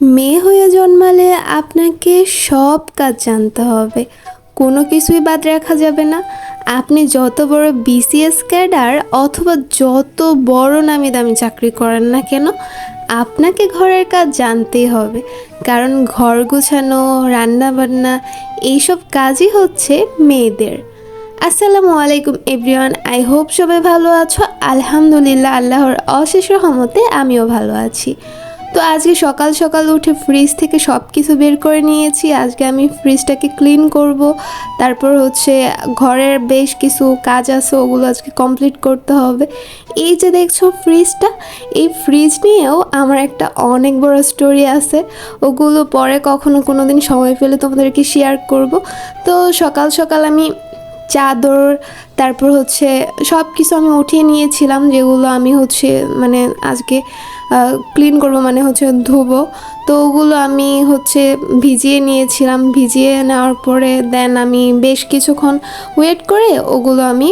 মেয়ে হয়ে জন্মালে আপনাকে সব কাজ জানতে হবে। কোনো কিছুই বাদ রাখা যাবে না। আপনি যত বড় বিসিএস ক্যাডার অথবা যত বড় নামি দামি চাকরি করেন না কেন, আপনাকে ঘরের কাজ জানতেই হবে। কারণ ঘর গোছানো, রান্নাবান্না, এইসব কাজই হচ্ছে মেয়েদের। আসসালামু আলাইকুম এভরিওয়ান, আই হোপ সবাই ভালো আছো। আলহামদুলিল্লাহ, আল্লাহর অশেষ রহমতে আমিও ভালো আছি। তো আজকে সকাল সকাল উঠে ফ্রিজ থেকে সব কিছু বের করে নিয়েছি। আজকে আমি ফ্রিজটাকে ক্লিন করব। তারপর হচ্ছে ঘরের বেশ কিছু কাজ আছে, ওগুলো আজকে কমপ্লিট করতে হবে। এই যে দেখছ ফ্রিজটা এই ফ্রিজ নিয়েও আমার একটা অনেক বড় স্টোরি আছে। ওগুলো পরে কখনো কোনো দিন সময় পেলে তোমাদেরকে শেয়ার করব। তো সকাল সকাল আমি চাদর, তারপর হচ্ছে সব কিছু আমি উঠিয়ে নিয়েছিলাম, যেগুলো আমি হচ্ছে মানে আজকে ক্লিন করব মানে হচ্ছে ধোবো। তো ওগুলো আমি হচ্ছে ভিজিয়ে নিয়েছিলাম। ভিজিয়ে নেওয়ার পরে দেন আমি বেশ কিছুক্ষণ ওয়েট করে ওগুলো আমি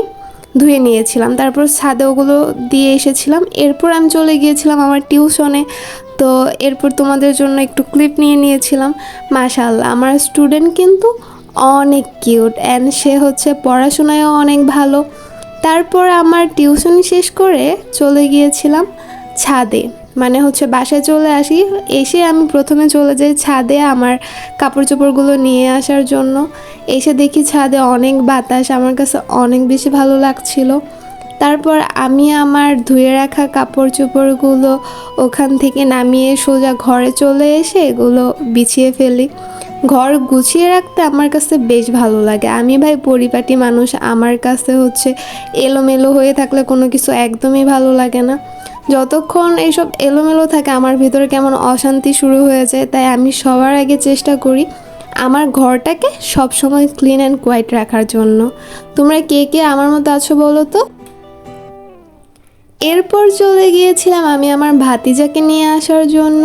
ধুয়ে নিয়েছিলাম। তারপর ছাদে ওগুলো দিয়ে এসেছিলাম। এরপর আমি চলে গিয়েছিলাম আমার টিউশনে। তো এরপর তোমাদের জন্য একটু ক্লিপ নিয়ে নিয়েছিলাম। মাশাল্লাহ আমার স্টুডেন্ট কিন্তু অনেক কিউট অ্যান্ড সে হচ্ছে পড়াশোনায়ও অনেক ভালো। তারপর আমার টিউশনি শেষ করে চলে গিয়েছিলাম ছাদে। মানে হচ্ছে বাসায় চলে আসি, এসে আমি প্রথমে চলে যাই ছাদে আমার কাপড় চোপড়গুলো নিয়ে আসার জন্য। এসে দেখি ছাদে অনেক বাতাস, আমার কাছে অনেক বেশি ভালো লাগছিল। তারপর আমি আমার ধুয়ে রাখা কাপড় চোপড়গুলো ওখান থেকে নামিয়ে সোজা ঘরে চলে এসে এগুলো বিছিয়ে ফেলি। ঘর গুছিয়ে রাখতে আমার কাছে বেশ ভালো লাগে। আমি ভাই পরিপাটি মানুষ, আমার কাছে হচ্ছে এলোমেলো হয়ে থাকলে কোনো কিছু একদমই ভালো লাগে না। যতক্ষণ এইসব এলোমেলো থাকে, আমার ভিতরে কেমন অশান্তি শুরু হয়ে যায়, তাই আমি সবার আগে চেষ্টা করি আমার ঘরটাকে সবসময় ক্লিন অ্যান্ড কোয়াইট রাখার জন্য। তোমরা কে কে আমার মতো আছো বলো তো? এরপর চলে গিয়েছিলাম আমি আমার ভাতিজাকে নিয়ে আসার জন্য।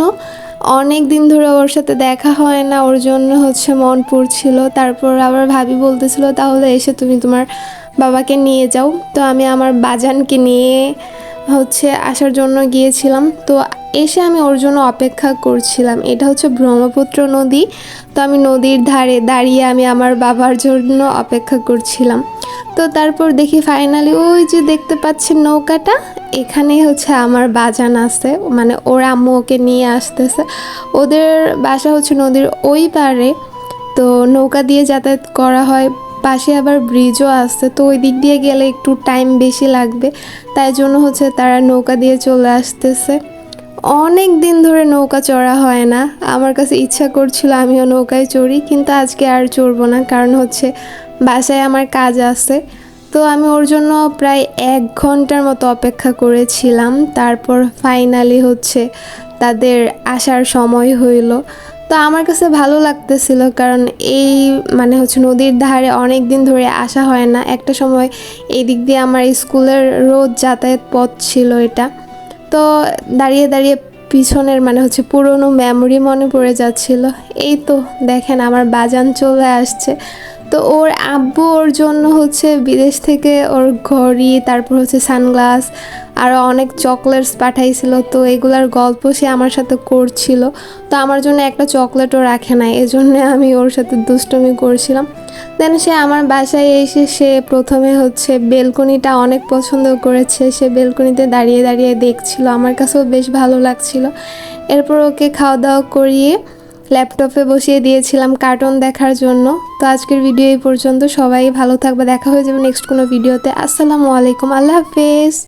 অনেক দিন ধরে ওর সাথে দেখা হয় না, ওর জন্য হচ্ছে মন পড়ছিল। তারপর আবার ভাবি বলতেছিল, তাহলে এসে তুমি তোমার বাবাকে নিয়ে যাও। তো আমি আমার বাজানকে নিয়ে হচ্ছে আসার জন্য গিয়েছিলাম। তো এসে আমি ওর জন্য অপেক্ষা করছিলাম। এটা হচ্ছে ব্রহ্মপুত্র নদী। তো আমি নদীর ধারে দাঁড়িয়ে আমি আমার বাবার জন্য অপেক্ষা করছিলাম। তো তারপর দেখি ফাইনালি ওই যে দেখতে পাচ্ছেন নৌকাটা, এখানেই হচ্ছে আমার বাজান আছে। মানে ওর আম্মু ওকে নিয়ে আসতেছে। ওদের বাসা হচ্ছে নদীর ওই পারে। তো নৌকা দিয়ে যাতায়াত করা হয় পাশে আবার ব্রিজও আছে তো ওই দিক দিয়ে গেলে একটু টাইম বেশি লাগবে। তাই জন্য হচ্ছে তারা নৌকা দিয়ে চলে আসতেছে। অনেক দিন ধরে নৌকা চড়া হয় না। আমার কাছে ইচ্ছা করছিল আমিও নৌকায় চড়ি, কিন্তু আজকে আর চড়বো না, কারণ হচ্ছে বাসায় আমার কাজ আছে। তো আমি ওর জন্য প্রায় এক ঘণ্টার মতো অপেক্ষা করেছিলাম। তারপর ফাইনালি হচ্ছে তাদের আসার সময় হইল। তো আমার কাছে ভালো লাগতেছিল কারণ এই মানে হচ্ছে নদীর ধারে অনেক দিন ধরে আসা হয় না। একটা সময় এই দিক দিয়ে আমার স্কুলের রোজ যাতায়াত পথ ছিল এটা। তো দাঁড়িয়ে দাঁড়িয়ে পিছনের মানে হচ্ছে পুরনো মেমোরি মনে পড়ে যাচ্ছিল। এই তো দেখেন আমার বাজান চলে আসছে। তো ওর আব্বু ওর জন্য হচ্ছে বিদেশ থেকে ওর ঘড়ি, তারপর হচ্ছে সানগ্লাস আরও অনেক চকলেটস পাঠাইছিল। তো এগুলার গল্প সে আমার সাথে করছিল। তো আমার জন্য একটা চকলেটও রাখে নাই। এজন্য আমি ওর সাথে দুষ্টমি করছিলাম। দেন সে আমার বাসায় এসে সে প্রথমে হচ্ছে বেলকনিটা অনেক পছন্দ করেছে। সে বেলকনিতে দাঁড়িয়ে দাঁড়িয়ে দেখছিল। আমার কাছেও বেশ ভালো লাগছিল। এরপর ওকে খাওয়া দাওয়া করিয়ে ল্যাপটপে বসিয়ে দিয়েছিলাম কার্টুন দেখার জন্য। তো আজকের ভিডিও এই পর্যন্ত। সবাই ভালো থাকবে। দেখা হয়ে যাবে নেক্সট কোনো ভিডিওতে আসসালামু আলাইকুম। আল্লাহ হাফেজ।